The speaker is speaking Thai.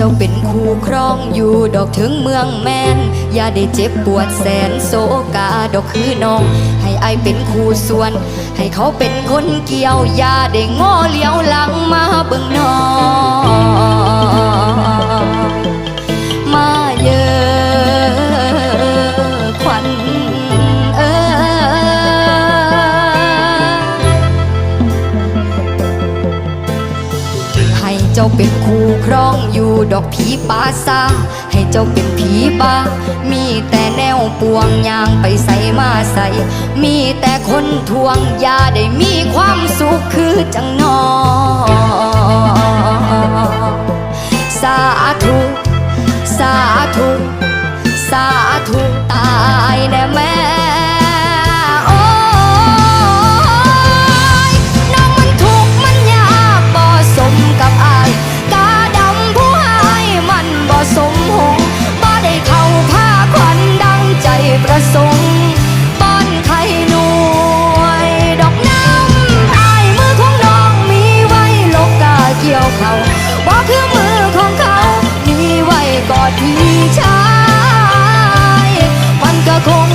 เจ้าเป็นคู่ครองอยู่ดอกถึงเมืองแมนอย่าได้เจ็บปวดแสนโศกาดอกคือน้อง ให้อายเป็นคู่ส่วน ให้เขาเป็นคนเกี่ยวอย่าได้ง้อเลี้ยวหลังมาเบิ่งน้อง ให้เจ้าเป็นคู่ครองอยู่ดอกผีป่าซาให้เจ้าเป็นผีป่ามีแต่แนวปวงยางไปใส่มาใส่ มีแต่คนทวงอยาได้มีความสุขคือจังนอ สงป้อนไข่หน่วยดอกน้ำอายมือของน้องมีไว้ลกกาเกี่ยวเขาบ่คือมือของเขามีไว้กอดพี่ชาย มันก็คง